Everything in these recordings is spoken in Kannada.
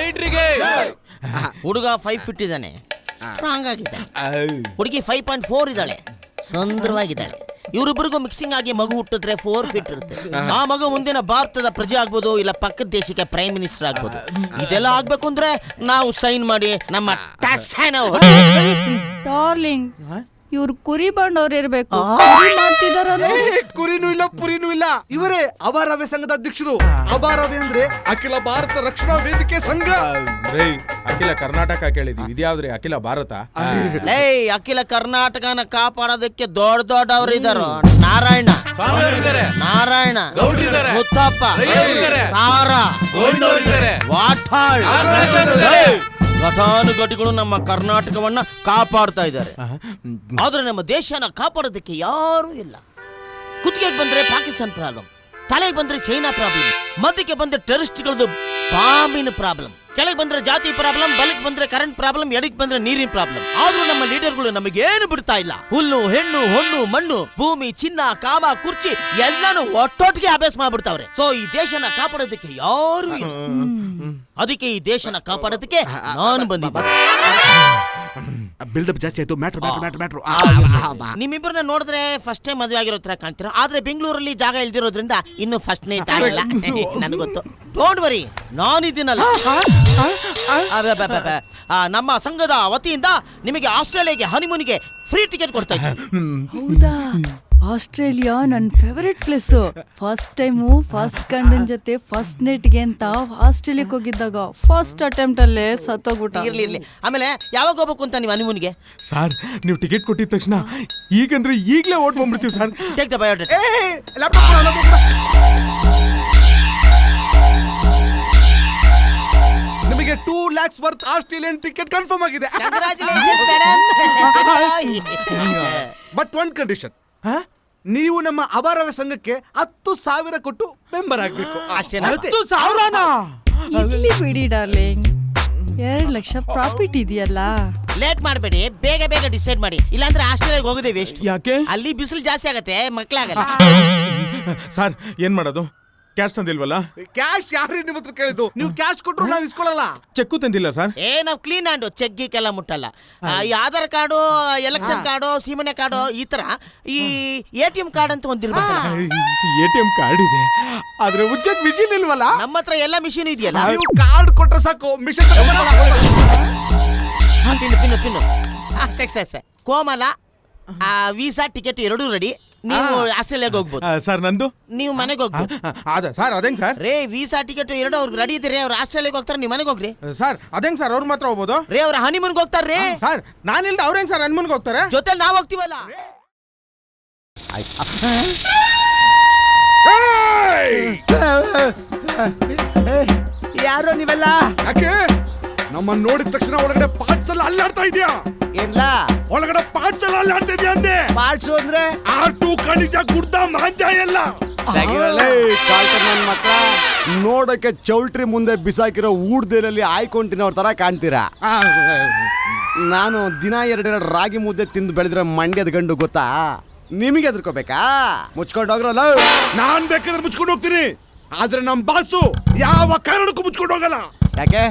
ಲೀಡ್ರಿಗೆ. ಹುಡುಗ ಫೈವ್ ಫಿಟ್ ಇದ್ದಾನೆ. ಸ್ಟ್ರಾಂಗ್ ಆಗಿದೆ ಹುಡುಗಿ ಫೈವ್ ಪಾಯಿಂಟ್ ಫೋರ್ ಇದ್ದಾಳೆ. ಸುಂದರವಾಗಿದ್ದಾಳೆ. ಇವರಿಬ್ಬರಿಗೂ ಮಿಕ್ಸಿಂಗ್ ಆಗಿ ಮಗು ಹುಟ್ಟಿದ್ರೆ ಫೋರ್ ಫಿಟ್ ಇರುತ್ತೆ. ಆ ಮಗು ಮುಂದಿನ ಭಾರತದ ಪ್ರಜೆ ಆಗ್ಬೋದು ಇಲ್ಲ ಪಕ್ಕದ ದೇಶಕ್ಕೆ ಪ್ರೈಮ್ ಮಿನಿಸ್ಟರ್ ಆಗ್ಬೋದು. ಇದೆಲ್ಲ ಆಗ್ಬೇಕು ಅಂದ್ರೆ ನಾವು ಸೈನ್ ಮಾಡಿ ನಮ್ಮ ಟಾರ್ಲಿಂಗ್ ಇವ್ರು ಕುರಿ ಬಂಡವ್ರು ಇರ್ಬೇಕು. ಕುರಿ ಮಾಡ್ತಿದಾರ ಏ, ಕುರಿನೂ ಇಲ್ಲ ಪುರಿನೂ ಇಲ್ಲ. ಇವರೇ ಅಬಾರವೆ ಸಂಘದ ಅಧ್ಯಕ್ಷರು. ಅಬಾರವೆ ಅಂದ್ರೆ ಅಖಿಲ ಭಾರತ ರಕ್ಷಣಾ ವೇದಿಕೆ ಸಂಘ. ರೇ ಅಖಿಲ ಕರ್ನಾಟಕ ಕೇಳಿದೀವಿ. ಇದ್ಯಾವ್ದ್ರಿ? ಅಖಿಲ ಭಾರತ? ಲೇ ಅಖಿಲ ಕರ್ನಾಟಕನ ಕಾಪಾಡೋದಕ್ಕೆ ದೊಡ್ಡ ದೊಡ್ಡವ್ರು ಇದಾರೋ ನಾರಾಯಣ. ನಾರಾಯಣ. ಮುತ್ತಪ್ಪ. ಸಾರಾ. ಆರಾಧನೆ. ಘಟಾನುಘಟಿಗಳು ನಮ್ಮ ಕರ್ನಾಟಕವನ್ನ ಕಾಪಾಡ್ತಾ ಇದ್ದಾರೆ. ಆದ್ರೆ ನಮ್ಮ ದೇಶನ ಕಾಪಾಡೋದಕ್ಕೆ ಯಾರೂ ಇಲ್ಲ. ಕುತ್ತಿಗೆಗೆ ಬಂದ್ರೆ ಪಾಕಿಸ್ತಾನ ಪ್ರಾಬ್ಲಮ್. ತಲೆಗೆ ಬಂದ್ರೆ ಚೈನಾ ಪ್ರಾಬ್ಲಮ್ ಮಧ್ಯಕ್ಕೆ ಬಂದ್ರೆ ಟೆರರಿಸ್ಟ್ಗಳದ್ದು ಬಾಂಬಿನ ಪ್ರಾಬ್ಲಮ್ ಕೆಳಗೆ ಬಂದ್ರೆ ಜಾತಿ ಪ್ರಾಬ್ಲಮ್ ಬಲಕ್ಕೆ ಬಂದ್ರೆ ಕರೆಂಟ್ ಪ್ರಾಬ್ಲಮ್ ಎಡಕ್ಕೆ ಬಂದ್ರೆ ನೀರಿನ ಪ್ರಾಬ್ಲಮ್ ಆದ್ರೂ ನಮ್ಮ ಲೀಡರ್ಗಳು ನಮಗೇನು ಬಿಡ್ತಾ ಇಲ್ಲ. ಹುಲ್ಲು ಹೆಣ್ಣು ಹೊಣ್ಣು ಮಣ್ಣು ಭೂಮಿ ಚಿನ್ನ ಕಾಮ ಕುರ್ಚಿ ಎಲ್ಲಾನು ಒಟ್ಟೊಟ್ಟಿಗೆ ಅಭ್ಯಾಸ ಮಾಡ್ಬಿಡ್ತಾವ್ರೆ. ಸೊ ಈ ದೇಶನ ಕಾಪಾಡೋದಕ್ಕೆ ಯಾರು ಅದಕ್ಕೆ ಈ ದೇಶನ ಕಾಪಾಡೋದಕ್ಕೆ ನಾನು ಬಂದಿದ್ದೆ. ಬಿಲ್ಡಪ್ ಜಾಸ್ತಿ ಆಯ್ತು ಮ್ಯಾಟ್ರ್ ಮ್ಯಾಟ್ರ್ ಮ್ಯಾಟ್ರ್ ಮ್ಯಾಟ್ರ್ ನಿಮ್ಮಿಬ್ಬರನ್ನ ನೋಡಿದ್ರೆ ಫಸ್ಟ್ ಟೈಮ್ ಮದುವೆ ಆಗಿರೋ ತರ ಕಾಣ್ತೀರಾ? ಆದ್ರೆ ಬೆಂಗಳೂರಲ್ಲಿ ಜಾಗ ಇಲ್ದಿರೋದ್ರಿಂದ ಇನ್ನು ಫಸ್ಟ್ ನೈಟ್ ಆಗಿಲ್ಲ. ನನಗೊತ್ತು ಡೋಂಟ್ ವರಿ ನಾನಿದ್ದೀನಲ್ಲ ಬಾ ಆ, ನಮ್ಮ ಸಂಘದ ವತಿಯಿಂದ ನಿಮಗೆ ಆಸ್ಟ್ರೇಲಿಯಾಗೆ ಹನಿಮೂನಿಗೆ ಫ್ರೀ ಟಿಕೆಟ್ ಕೊಡ್ತಾ ಇದ್ದೀನಿ. ಹೌದಾ? ಆಸ್ಟ್ರೇಲಿಯಾ ನನ್ನ favourite place first time first ಕಂಡನ್ ಜೊತೆ ಫಸ್ಟ್ ನೆಟ್ಗೆ ಅಂತ ಆಸ್ಟ್ರೇಲಿಯಾಕ್ ಹೋಗಿದ್ದಾಗ ಫಸ್ಟ್ ಅಟೆಂಪ್ಟ್ ಅಲ್ಲೇ ಸತ್ತೋಗ್ಬಿಟ್ಟ. ಇರ್ಲಿ ಇರ್ಲಿ. ಆಮೇಲೆ ಯಾವಾಗ ಹೋಗ್ಬೇಕು ಅಂತ ನೀವು ಅನಿಮೂನ್ಗೆ ಸರ್ ನೀವು ಟಿಕೆಟ್ ಕೊಟ್ಟಿದ ತಕ್ಷಣ ಈಗಂದ್ರೆ ಈಗಲೇ ಓಟ್ ಬಂದ್ಬಿಡ್ತೀವಿ ಸರ್ ಟೇಕ್ ದ ಬಯೋಡೇಟಾ ನಿಮಗೆ two lakhs worth Australian ticket confirm ಆಗಿದೆ. ಬಟ್ ಒನ್ ಕಂಡೀಷನ್ ನೀವು ನಮ್ಮ ಅವರವ ಸಂಘಕ್ಕೆ ಹತ್ತು ಸಾವಿರ ಕೊಟ್ಟು ಮೆಂಬರ್ ಆಗ್ಬೇಕು ಅಷ್ಟೇನಾ? ಅಷ್ಟೇ. ಇರ್ಲಿ ಬಿಡಿ ಡಾರ್ಲಿಂಗ್ ಎರಡ್ ಲಕ್ಷ ಪ್ರಾಫಿಟ್ ಇದೆಯಲ್ಲ ಲೇಟ್ ಮಾಡಬೇಡಿ ಬೇಗ ಬೇಗ ಡಿಸೈಡ್ ಮಾಡಿ ಇಲ್ಲಾಂದ್ರೆ ಆಸ್ಟ್ರೇಲಿಯಾಗೆ ಹೋಗೋದೇ ವೇಸ್ಟ್ ಯಾಕೆ ಅಲ್ಲಿ ಬಿಸಿಲು ಜಾಸ್ತಿ ಆಗತ್ತೆ ಮಕ್ಕಳಾಗಲ್ಲ ಸರ್ ಏನ್ ಮಾಡೋದು ಕ್ಯಾಶ್ ತಂದಿಲ್ವಲ್ಲ? ಕ್ಯಾಶ್ ಯಾರು ನಿಮ್ಮ ಹತ್ರ ಕೇಳಿದ್ದು? ನೀವು ಕ್ಯಾಶ್ ಕೊಟ್ಟರು ನಾವು ಇಸ್ಕೊಳ್ಳಲ್ಲ ಚೆಕ್ಕು ತಂದಿಲ್ಲ ಸರ್? ಏ ನಾವು ಕ್ಲೀನ್ ಹ್ಯಾಂಡು ಚೆಗ್ಗಿಕ್ಕೆಲ್ಲ ಮುಟ್ಟಲ್ಲ. ಆ, ಈ ಆಧಾರ್ ಕಾರ್ಡು ಎಲೆಕ್ಷನ್ ಕಾರ್ಡು ಸೀಮನೆ ಕಾರ್ಡು ಈ ತರ ಈ ಎ ಟಿ ಎಂ ಕಾರ್ಡ್ ಅಂತ ಒಂದಿರ್ಬೇಕು ಎ ಟಿ ಎಂ ಕಾರ್ಡ್ ಇದೆ. ಆದ್ರೆ ಉಜ್ಜಕ್ ಮಿಷಿನ್ ಇಲ್ವಲ್ಲ? ನಮ್ಮ ಹತ್ರ ಎಲ್ಲ ಮಿಷಿನ್ ಇದೆಯಲ್ಲ? ನೀವು ಕಾರ್ಡ್ ಕೊಟ್ರೆ ಸಾಕು machine pin pin pin Komala Komala visa ticket ಎರಡೂ ರೆಡಿ ನೀವು ಆಸ್ಟ್ರೇಲಿಯಾಗೆ ಹೋಗ್ಬೋದು. ಸರ್ ನಂದು? ನೀವು ಮನೆಗೆ ಹೋಗ್ಬೋದು. ಅದ ಸರ್ ಅದೇಂಗ್ ಸರ್? ರೇ ವೀಸಾ ಟಿಕೆಟ್ ಎರಡು ಅವ್ರಿಗೆ ರೆಡಿ ಇದ್ದೀರಿ ಅವ್ರು ಆಸ್ಟ್ರೇಲಿಯಾಗೆ ಹೋಗ್ತಾರೆ ನೀವು ಮನೆಗೆ ಹೋಗ್ರಿ. ಸರ್ ಅದೇಂಗ್ ಸರ್ ಅವ್ರ ಮಾತ್ರ ಹೋಗ್ಬೋದು? ರೇ ಅವ್ರ ಹನಿಮೂನ್ಗೆ ಹೋಗ್ತಾರೆ ರೇ. ಸರ್ ನಾನಿಲ್ದ ಅವ್ರೇನ್ ಸರ್ ಹನ್ಮನ್ಗೆ ಹೋಗ್ತಾರೆ? ಜೊತೆಲಿ ನಾವು ಹೋಗ್ತೀವಲ್ಲ. ಯಾರೋ ನೀವೆಲ್ಲ? ನಮ್ಮನ್ನ ನೋಡಿದ ತಕ್ಷಣ ಒಳಗಡೆ ಪಾರ್ಟ್ಸ್ ಎಲ್ಲ ಅಲ್ಲಾಡ್ತಾ ಇದೆಯಾ? ಇಲ್ಲ ಒಳಗಡೆ ಪಾರ್ಟ್ಸ್ ಎಲ್ಲ ಅಲ್ಲಾಡ್ತಾ ಇದೆಯಾ ಅಂದೆ? ಪಾರ್ಟ್ಸ್ ಅಂದ್ರೆ? ಆಟು ಖನಿಜ ಗುಡ್ಡ ಮಾಂಜ ಎಲ್ಲ. ಮಕ್ಕಳ ನೋಡಕ್ಕೆ ಚೌಲ್ಟ್ರಿ ಮುಂದೆ ಬಿಸಾಕಿರೋ ಊಡ್ದೇಲಲ್ಲಿ ಆಯ್ಕೊಂಡಿನವ್ರ ತರ ಕಾಣ್ತೀರಾ? ನಾನು ದಿನ ಎರಡೆರಡು ರಾಗಿ ಮುದ್ದೆ ತಿಂದು ಬೆಳೆದ್ರೆ ಮಂಡ್ಯದ ಗಂಡು ಗೊತ್ತಾ? ನಿಮಗೆ ಎದ್ರಕೋಬೇಕಾ ಮುಚ್ಕೊಂಡು ಹೋಗ್ರಲ್ಲ ನಾನ್ ಬೇಕಾದ್ರೆ ಮುಚ್ಕೊಂಡು ಹೋಗ್ತೀನಿ. ಆದ್ರೆ ನಮ್ ಬಾಸು ಯಾವ ಕಾರಣಕ್ಕೂ ಮುಚ್ಕೊಂಡು ಹೋಗಲ್ಲ. ಯಾಕೆ?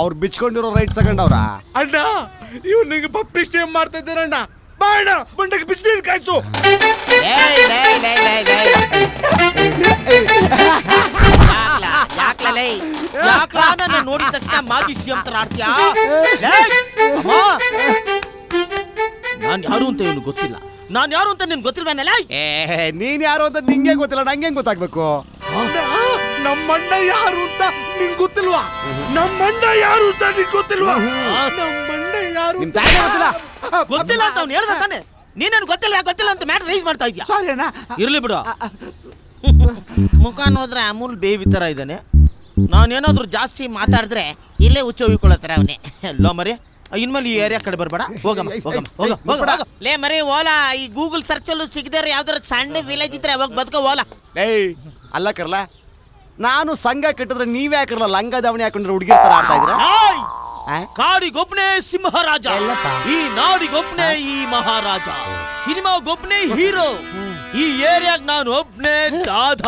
ಅವ್ರು ಬಿಚ್ಕೊಂಡಿರೋ ರೈಟ್ ತಗೊಂಡವ್ರ ಅಣ್ಣ ಇವ್ ನಿಂಗೆ ಪಪ್ಪಿ ಸ್ಟೇಮ್ ಮಾಡ್ತಾ ಇದ್ದೀರಣ್ಣ ಬಾಣ ಬಂಡಕ್ಕೆ ಬಿಸಿನೀರು ಕಾಯ್ಸು. ಏಯ್, ಲೇ, ಲೇ, ಲೇ, ಲೇ. ಯಾಕ್ಲ, ಯಾಕ್ಲ ಲೇ? ಯಾಕ್ಲ? ನನ್ನ ನೋಡಿದ ತಕ್ಷಣ ಮಾಜಿ ಸಿಎಂ ತರ ಆಡ್ತೀಯಾ. ನಾನ್ ಯಾರು ಅಂತ ಇವನು ಗೊತ್ತಿಲ್ಲ. ನಾನು ಯಾರು ಅಂತ ನಿನ್ ಗೊತ್ತಿಲ್ವೇನಲ್ಲ ಏ ನೀನ್ ಯಾರು ಅಂತ ನಿಂಗೆ ಗೊತ್ತಿಲ್ಲ ನಂಗೆ ಗೊತ್ತಾಗ್ಬೇಕು? ನಮ್ಮಣ್ಣ ಯಾರು ಅಂತ ನಿಂಗ್ ಗೊತ್ತಿಲ್ವಾ? ನಮ್ಮಣ್ಣ ಯಾರು ಅಂತ ನಿಂಗ್ ಗೊತ್ತಿಲ್ವಾ? ನಮ್ಮಣ್ಣ ಯಾರು ನಿಮ್ ತಾಯಿಗೆ ಗೊತ್ತಿಲ್ಲ? ಗೊತ್ತಿಲ್ಲ ಅಂತ ಅವ್ನು ಹೇಳ್ದ ತಾನೆ. ನೀನೇನು ಗೊತ್ತಿಲ್ಲ ಗೊತ್ತಿಲ್ಲ ಅಂತ ಮ್ಯಾಟರ್ ರೈಸ್ ಮಾಡ್ತಾ ಇದ್ಯಾ? ಸಾರಿ ಅಣ್ಣ. ಇರ್ಲಿ ಬಿಡು. ಮುಖ ನೋಡಿದ್ರೆ ಅಮೂಲ್ ಬೇಬಿ ತರ ಇದ್ದಾನೆ. ನಾನೇನಾದ್ರೂ ಜಾಸ್ತಿ ಮಾತಾಡಿದ್ರೆ ಇಲ್ಲೇ ಹುಚ್ಚ ಹೋಗಿಕೊಳ್ಳತ್ತಾರೆ ಅವನೇ. ಲೋ ಮರಿ ಇನ್ಮೇಲೆ ಈ ಏರಿಯಾ ಕಡೆ ಬರಬೇಡ. ಹೋಗಮ್ಮ ಹೋಗಮ್ಮ ಹೋಗ ಹೋಗ ಲೇ ಮರಿ ಓಲಾ ಈ ಗೂಗಲ್ ಸರ್ಚ್ ಅಲ್ಲೂ ಸಿಗದೆ ಯಾವ್ದಾರ ಸಣ್ಣ ವಿಲೇಜ್ ಇದ್ರೆ ಅವಾಗ ಬದುಕೋ ಓಲಾ. ಏಯ್ ಅಲ್ಲ ಕರ್ಲ ನಾನು ಸಂಘ ಕಟ್ಟಿದ್ರೆ ನೀವ್ ಹಾಕಿರಲ್ಲ ಲಂಗ ದಾವಣಿ ಹಾಕೊಂಡ್ರೆ ಹುಡುಗಿರ್ ತರ ಆಡ್ತಾ ಇದ್ರ ನಾಯ್! ಕಾಡಿಗೊಬ್ನೇ ಸಿಂಹರಾಜ. ಈ ನಾಡಿಗೊಬ್ನೇ ಈ ಮಹಾರಾಜ. ಸಿನಿಮಾಗೊಬ್ನೇ ಹೀರೋ. ಈ ಏರಿಯಾಗ ನಾನು ಒಬ್ನೇ ದಾದ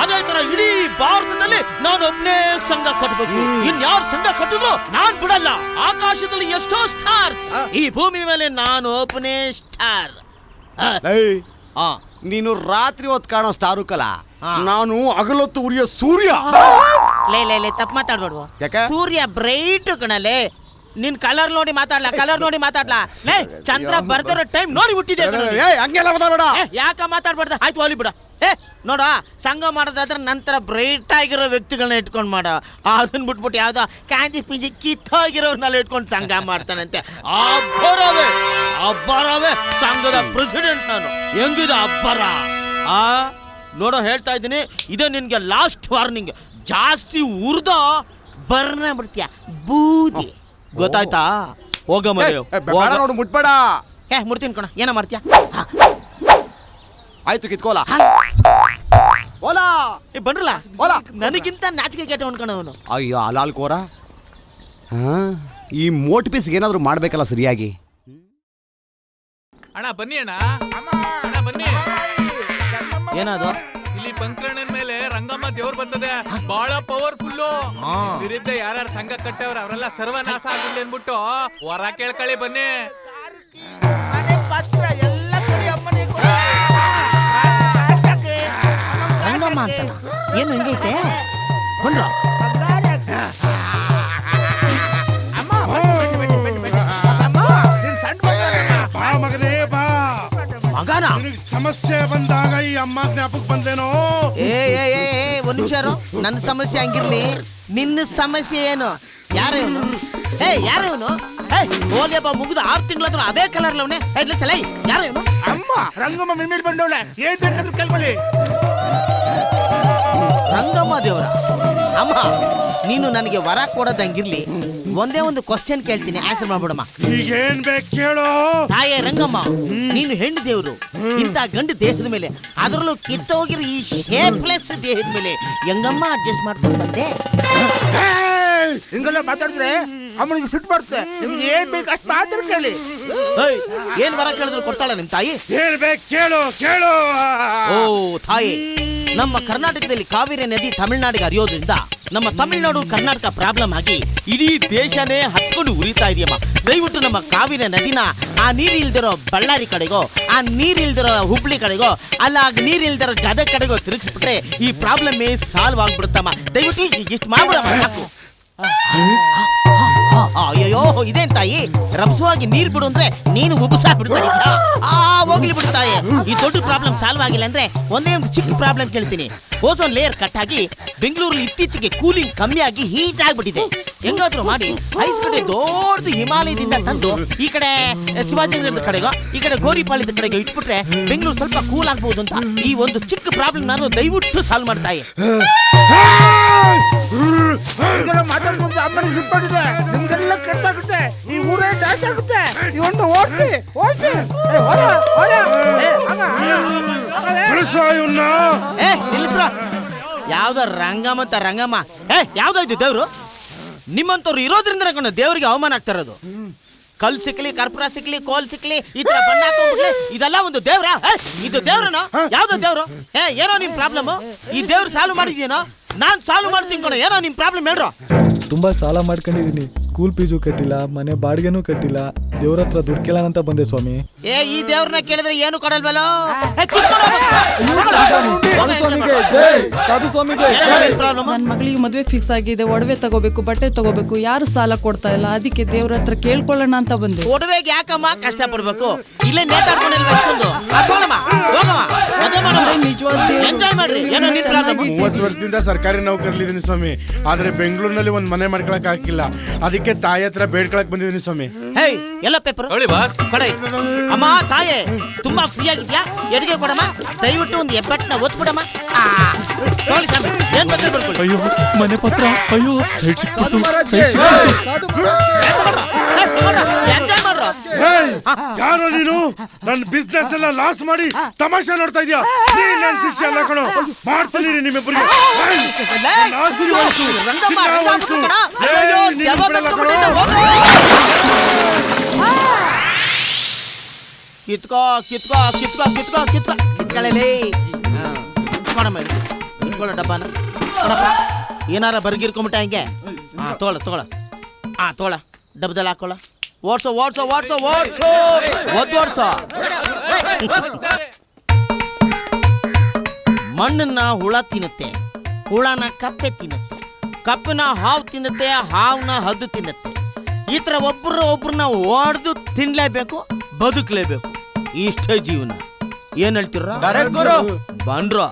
ಅದೇ ತರ ಇಡೀ ಭಾರತದಲ್ಲಿ ನಾನು ಒಬ್ನೇ ಸಂಘ ಕಟ್ಟಬೇಕು ಇನ್ಯಾರು ಸಂಘ ಕಟ್ಟಿದ್ರು ನಾನ್ ಬಿಡಲ್ಲ. ಆಕಾಶದಲ್ಲಿ ಎಷ್ಟೋ ಸ್ಟಾರ್ಸ್. ಈ ಭೂಮಿ ಮೇಲೆ ನಾನು ಒಬ್ಬನೇ ಸ್ಟಾರ್. ಆ. ನೀನು ರಾತ್ರಿ ಹೊತ್ತು ಕಾಣೋ ಸ್ಟಾರು ಕಲ. ನಾನು ಅಗಲತ್ತು ಉರಿಯ ಸೂರ್ಯ. ಲೇ ಲೇ ಲೇ ತಪ್ಪು ಮಾತಾಡ್ಬೇಡ್ವು ಯಾಕೆ? ಸೂರ್ಯ ಬ್ರೈಟ್ ಕಣಲೆ. ನಿನ್ ಕಲರ್ ನೋಡಿ ಮಾತಾಡ್ಲಾ ಕಲರ್ ನೋಡಿ ಮಾತಾಡ್ಲಾ. ಲೇ ಚಂದ್ರ ಬರ್ದಿರೋ ಟೈಮ್ ನೋಡಿ ಹುಟ್ಟಿದೆ ಏ ಹಂಗೆಲ್ಲ ಮಾತಾಡಬೇಡ. ಏ, ಯಾಕ ಮಾತಾಡ್ಬಾರ್ದು? ಆಯ್ತು ಹೋಲಿ ಬಿಡ. ಏ ನೋಡ ಸಂಘ ಮಾಡೋದಾದ್ರೆ ನಂತರ ಬ್ರೈಟ್ ಆಗಿರೋ ವ್ಯಕ್ತಿಗಳನ್ನ ಇಟ್ಕೊಂಡು ಮಾಡ. ಅದನ್ನ ಬಿಟ್ಬಿಟ್ಟು ಯಾವ್ದೋ ಕಾಂತಿ ಪಿಂಜಿ ಕಿತ್ತೋಗಿರೋರ್ನೆಲ್ಲ ಇಟ್ಕೊಂಡು ಸಂಘ ಮಾಡ್ತಾನಂತೆ. ಅಬ್ಬರವೇ ಅಬ್ಬರವೇ ಸಂಘದ ಪ್ರೆಸಿಡೆಂಟ್ ನಾನು. ಎಂದಿದ ಅಬ್ಬರ? ಆ? ನೋಡೋ ಹೇಳ್ತಾ ಇದ್ದೀನಿ ಇದೇ ನಿನಗೆ ಲಾಸ್ಟ್ ವಾರ್ನಿಂಗ್ ಜಾಸ್ತಿ ಉರ್ದ ಬರ್ನ ಬಿಡ್ತೀಯ ಬೂದಿ. ಗೊತ್ತಾಯ್ತಾ? ಹೋಗ ಮರ ಬೇಡ ನೋಡು ಮುಟ್ಬೇಡ. ಏ ಮುಡ್ತೀನಿ ಕಣ ಏನೋ ಮಾಡ್ತೀಯ? ಆಯ್ತು ಕಿತ್ಕೋಲ. ಓಲಾ. ಏ ಬನ್ರಲ್ಲ. ಓಲಾ. ನನಗಿಂತ ನಾಚಿಕೆ ಕೆಟ್ಟ ಅವನು ಅಯ್ಯೋ ಅಲಾಲ್ ಕೋರ. ಹಾ ಈ ಮೋಟ್ ಪೀಸ್ಗೆ ಏನಾದರೂ ಮಾಡ್ಬೇಕಲ್ಲ ಸರಿಯಾಗಿ. ಅಣ್ಣ ಬನ್ನಿ ಅಣ್ಣ. ಅಣ್ಣ ಬನ್ನಿ. ಏನದು ಇಲ್ಲಿ ಪಂಕ್ರಣನ್ ಮೇಲೆ ರಂಗಮ್ಮ ದೇವ್ರು ಬರ್ತದೆ. ಬಹಳ ಪವರ್ಫುಲ್ಲು ಹಾ. ವಿರುದ್ಧ ಯಾರ್ಯಾರು ಸಂಘ ಕಟ್ಟವ್ರ ಅವರೆಲ್ಲ ಸರ್ವನಾಶ ಆಗಿಲ್ಲ ಅನ್ಬಿಟ್ಟು ಹೊರ ಕೇಳ್ಕೊಳ್ಳಿ ಬನ್ನಿ. ರಂಗಮ್ಮ ಅಂತನ? ಏನು ಹಿಂಗೈತೆ? ಬನ್ರ. ಮಗನ? ನಿನಗ್ ಸಮಸ್ಯೆ ಬಂದಾಗ ಈ ಅಮ್ಮ ಜ್ಞಾಪಕ ಬಂದೇನೋ? ಏ ಏ ಏ ಏ, ಒಂದ್ ನಿಮಿಷ ನನ್ನ ಸಮಸ್ಯೆ ಹಂಗಿರ್ಲಿ. ನಿನ್ನ ಸಮಸ್ಯೆ ಏನು? ಯಾರು ಇವನು? ಏ ಯಾರ ಇವನು? ಏ ಓಲಿಯಪ್ಪ ಮುಗಿದು ಆರು ತಿಂಗಳಾದ್ರೂ ಅದೇ ಕಲರ್ ಲವ್ನೆ? ಹೇಳಿ ಚಲೈ ಯಾರ ಇವನು? ಅಮ್ಮ ರಂಗಮ್ಮ ಮಿಮ್ಮಿಡ್ ಬಂದವಳೆ. ಏನ್ ಬೇಕಾದ್ರೂ ಕೇಳ್ಕೊಳ್ಳಿ. ರಂಗಮ್ಮ ದೇವರ ಅಮ್ಮ ನೀನು ನನಗೆ ವರ ಕೊಡೋದಂಗಿರ್ಲಿ ಒಂದೇ ಒಂದು ಕ್ವಶನ್ ಕೇಳ್ತೀನಿ ಆನ್ಸರ್ ಮಾಡ್ಬಿಡಮ್ಮ. ಈಗೇನ್ ಬೇಕು ಕೇಳೋ. ತಾಯೇ ರಂಗಮ್ಮ ನೀನು ಹೆಣ್ಣು ದೇವರು. ಇಂತ ಗಂಡು ದೇಹದ ಮೇಲೆ ಅದರಲ್ಲೂ ಕಿತ್ತೋಗಿರೋ ಈ ಶೇಪ್ಲೆಸ್ ದೇಹದ ಮೇಲೆ ಹೆಂಗಮ್ಮ ಅಡ್ಜಸ್ಟ್ ಮಾಡ್ಕೊಂಡು ಬಂದೆ ಹಿಂಗೆಲ್ಲ ಮಾತಾಡಿದ್ರೆ ಅಮ್ಮನಿಗೆ ಸಿಟ್ಟು ಬರುತ್ತೆ. ನಿಮ್ಗೆ ಏನ್ ಬೇಕು ಅಷ್ಟು ಮಾತ್ರ ಕೇಳಿ. ಏಯ್, ಏನ್ ವರ ಕೇಳಿದ್ರು ಕೊಡ್ತಾಳ ನಿಮ್ ತಾಯಿ? ಏನ್ ಬೇಕು ಕೇಳು ಕೇಳು. ಓ ತಾಯಿ. ನಮ್ಮ ಕರ್ನಾಟಕದಲ್ಲಿ ಕಾವೇರಿ ನದಿ ತಮಿಳುನಾಡಿಗೆ ಹರಿಯೋದ್ರಿಂದ ನಮ್ಮ ತಮಿಳುನಾಡು ಕರ್ನಾಟಕ ಪ್ರಾಬ್ಲಮ್ ಆಗಿ ಇಡೀ ದೇಶನೇ ಹತ್ಕೊಂಡು ಉರಿತಾ ಇದೆಯಮ್ಮ. ದಯವಿಟ್ಟು ನಮ್ಮ ಕಾವೇರಿ ನದಿನ, ಆ ನೀರು ಇಲ್ದಿರೋ ಬಳ್ಳಾರಿ ಕಡೆಗೋ, ಆ ನೀರು ಇಲ್ದಿರೋ ಹುಬ್ಳಿ ಕಡೆಗೋ ಅಲ್ಲ ನೀರು ಇಲ್ದಿರೋ ಗದಗ ಕಡೆಗೋ ತಿರುಗಿಸ್ಬಿಟ್ರೆ ಈ ಪ್ರಾಬ್ಲಮ್ ಸಾಲ್ವ್ ಆಗ್ಬಿಡುತ್ತಮ್ಮ. ದಯವಿಟ್ಟು ಇಷ್ಟು ಮಾಡ್ಬಿಡಮ್ಮ, ಸಾಕು. ಇದೇನ್ ತಾಯಿ. ರಭಸವಾಗಿ ನೀರ್ ಬಿಡು ಅಂದ್ರೆ ನೀನು ಉಬ್ಬಸ ಬಿಡ್ತಾ ಆ, ಹೋಗ್ಲಿ ಬಿಡು ತಾಯಿ. ಈ ದೊಡ್ಡ ಪ್ರಾಬ್ಲಮ್ ಸಾಲ್ವ್ ಆಗಿಲ್ಲ ಅಂದ್ರೆ ಒಂದೇ ಒಂದು ಚಿಕ್ಕ ಪ್ರಾಬ್ಲಮ್ ಕೇಳ್ತೀನಿ. ಓಸೋನ್ ಲೇಯರ್ ಕಟ್ ಆಗಿ ಬೆಂಗಳೂರಲ್ಲಿ ಇತ್ತೀಚೆಗೆ ಕೂಲಿಂಗ್ ಕಮ್ಮಿ ಆಗಿ ಹೀಟ್ ಆಗ್ಬಿಟ್ಟಿದೆ. ಹೆಂಗಾದ್ರೂ ಮಾಡಿ ಐಸ್ ಕಡೆ ದೊಡ್ಡದು ಹಿಮಾಲಯದಿಂದ ತಂದು ಈ ಕಡೆ ಶಿವಾಜಿನಗರದ ಕಡೆಗೋ, ಈ ಕಡೆ ಗೋರಿಪಾಳ್ಯದ ಕಡೆಗೆ ಇಟ್ಬಿಟ್ರೆ ಬೆಂಗಳೂರು ಸ್ವಲ್ಪ ಕೂಲ್ ಆಗ್ಬಹುದು ಅಂತ ಈ ಒಂದು ಚಿಕ್ಕ ಪ್ರಾಬ್ಲಮ್ ನಾನು ದಯವಿಟ್ಟು ಸಾಲ್ವ್ ಮಾಡ್ತಾಯಿ. ಹಿಂಗೆಲ್ಲ ಮಾತಾಡ್ತಿದ್ರೆ ಅಮ್ಮನಿಗೆ ಸಿಟ್ಟು ಬಂದಿದೆ ನಿಮ್ಗೆಲ್ಲ ಕೆಟ್ಟಾಗುತ್ತೆ. ಈ ಊರೇ ಜಾಸ್ತಿ ಆಗುತ್ತೆ. ಇವನ್ನ ಓಡ್ತಿ ಓಡ್ತಿ. ಏ, ನಿಲ್ಲಿಸ್ರ. ಯಾವ್ದ ರಂಗಮ್ಮ ಅಂತ ರಂಗಮ್ಮ. ಏ ಯಾವ್ದಾಯ್ತು ಇದು ದೇವ್ರು? ನಿಮ್ಮಂತವ್ರು ಇರೋದ್ರಿಂದ ಕಣ ದೇವರಿಗೆ ಅವಮಾನ ಆಗ್ತಾ ಇರೋದು. ಕಲ್ ಸಿಕ್ಲಿ ಕರ್ಪೂರ ಸಿಕ್ಲಿ ಕೋಲ್ ಸಿಕ್ಲಿ ಈ ತರ ಬಣ್ಣ ಇದೆಲ್ಲ ಒಂದು ದೇವ್ರ ಇದು ದೇವ್ರನ? ಯಾವ್ದೋ ದೇವ್ರು? ಏ ಏನೋ ನಿಮ್ ಪ್ರಾಬ್ಲಮ್ ಈ ದೇವ್ರು ಸಾಲ್ವ್ ಮಾಡಿದ್ಯೇನೋ? ನಾನ್ ಸಾಲ್ವ್ ಮಾಡ್ತೀನಿ ಕಣ ಏನೋ ನಿಮ್ ಪ್ರಾಬ್ಲಮ್ ಹೇಳ್ರೋ? ತುಂಬಾ ಸಾಲ ಮಾಡ್ಕೊಂಡಿದೀನಿ ಸ್ಕೂಲ್ ಫೀಸು ಕಟ್ಟಿಲ್ಲ ಮನೆ ಬಾಡಿಗೆನೂ ಕಟ್ಟಿಲ್ಲ. ದೇವ್ರ ಹತ್ರ ದುಡ್ಡು ಕೇಳೋಣ ಅಂತ ಬಂದೆ ಸ್ವಾಮಿ. ಏ ಈ ದೇವ್ರನ್ನ ಕೇಳಿದ್ರೆ ಏನು ಕೊಡಲ್ವಲ್ಲೋ? ಏ, ಕಿತ್ಕೊಂಡು ಹೋಗು. ಸಾಧು ಸ್ವಾಮಿಗೆ ಜೈ. ಸಾಧು ಸ್ವಾಮಿಗೆ ಏನೋ ನನ್ನ ಮಗಳಿಗೆ ಮದುವೆ ಫಿಕ್ಸ್ ಆಗಿದೆ ಒಡವೆ ತಗೋಬೇಕು ಬಟ್ಟೆ ತಗೋಬೇಕು ಯಾರು ಸಾಲ ಕೊಡ್ತಾ ಇಲ್ಲ ಅದಕ್ಕೆ ದೇವ್ರ ಹತ್ರ ಕೇಳ್ಕೊಳ್ಳೋಣ ಅಂತ ಬಂದೆ. ಒಡವೆಗೆ ಯಾಕಮ್ಮ ಕಷ್ಟ ಪಡ್ಬೇಕು ಇಲ್ಲೇ ನೇತಾಡ್ಕೊಂಡಿರ್ಬೇಕು ಹೋಗಮ್ಮ. ಎಂಜಾಯ್ ಮಾಡ್ರಿ. ಏನೋ ನಿನ್ ಪ್ರಾಬ್ಲಮ್ ಮೂವತ್ತು ವರ್ಷದಿಂದ ಸರ್ಕಾರಿ ನೌಕರಲ್ಲಿದ್ದೀನಿ ಸ್ವಾಮಿ. ಆದ್ರೆ ಬೆಂಗಳೂರಿನಲ್ಲಿ ಒಂದ್ ಮನೆ ಮಾಡ್ಕೊಳಕ್ ಹಾಕಿಲ್ಲ. ಅದಕ್ಕೆ ತಾಯಿ ಹತ್ರ ಬೇಡ್ಕೊಳಕ್ ಬಂದಿದ್ದೀನಿ ಸ್ವಾಮಿ. ಎಲ್ಲ ಪೇಪರ್ ಹೇಳಿ ಬಾಸ್. ಕೊಡೆ. ಅಮ್ಮ ತಾಯೆ ತುಂಬಾ ಫ್ರೀ ಆಗಿದ್ಯಾ? ಎಡಿಗೆ ಕೊಡಮ್ಮ. ದಯವಿಟ್ಟು ಒಂದು ಎಬ್ಬಟ್ಟನ ಒತ್ಬಿಡಮ್ಮ. ಆ, ತಗೊಳ್ಳಿ ಸ್ವಾಮಿ. ಏನ್ ಬೇಕಾದ್ರೂ ಬರ್ಕೊಳ್ಳಿ. ಅಯ್ಯೋ ಮನೆ ಪತ್ರ. ಅಯ್ಯೋ ಸೈಡ್ ಸಿಕ್ಬಿಡ್ತು ಸೈಡ್ ಸಿಕ್ಬಿಡ್ತು. ಎಂಜಾಯ್ ಮಾಡ್ರು ಹೇಯ್, ಯಾರೋ ನೀನು? ನನ್ನ ಬಿಸ್ನೆಸ್ ಎಲ್ಲ ಲಾಸ್ ಮಾಡಿ ತಮಾಷೆ ನೋಡ್ತಾ ಇದೀಯಾ? ನೀನ್ ನನ್ ಶಿಷ್ಯ ಅಲ್ಲ ಕಣೋ. ಮಾಡ್ತೀನಿ ನಿಮ್ಮಿಬ್ಬರಿಗೆ ನನ್ನ ಆಸ್ತಿ ಹೋಯ್ತು, ಹೋಯ್ತು. ಕಿತ್ಕೋ ಕಿತ್ಕೋ ಕಿತ್ಕೋ ಕಿತ್ಕೋ ಕಿತ್ಕೋ. ಇಟ್ಕೊಳ್ಳಲಿ ಕೊಡಮ್ಮ ಇದು. ಇಟ್ಕೊಳ್ಳೋ ಡಬ್ಬನ. ಕೊಡಪ್ಪ ಏನಾರ ಬರ್ಗಿರ್ಕೊಂಬಿಟ್ಟ ಹಂಗೆ? ಹಾ ತೋಳ ತೋಳ. ಹಾ ತೋಳ. ಡಬ್ಬದಲ್ಲಿ ಹಾಕೊಳ್ಳ ಓಡ್ಸೋ ಓಡ್ಸೋ ಓಡ್ಸೋ ಓಡ್ಸೋ. ಒದ್ದು ಓಡ್ಸೋ. ಮಣ್ಣನ್ನ ಹುಳ ತಿನ್ನುತ್ತೆ ಹುಳನ ಕಪ್ಪೆ ತಿನ್ನುತ್ತೆ ಕಪ್ಪನ ಹಾವು ತಿನ್ನುತ್ತೆ ಹಾವನ್ನ ಹದ್ದು ತಿನ್ನುತ್ತೆ. ಈ ಥರ ಒಬ್ಬರು ಒಬ್ರನ್ನ ಹೊಡೆದು ತಿನ್ಲೇಬೇಕು ಬದುಕಲೇಬೇಕು. ಇಷ್ಟೇ ಜೀವನ. ಏನ್ ಹೇಳ್ತೀರ ಬಂಡ್ರೋ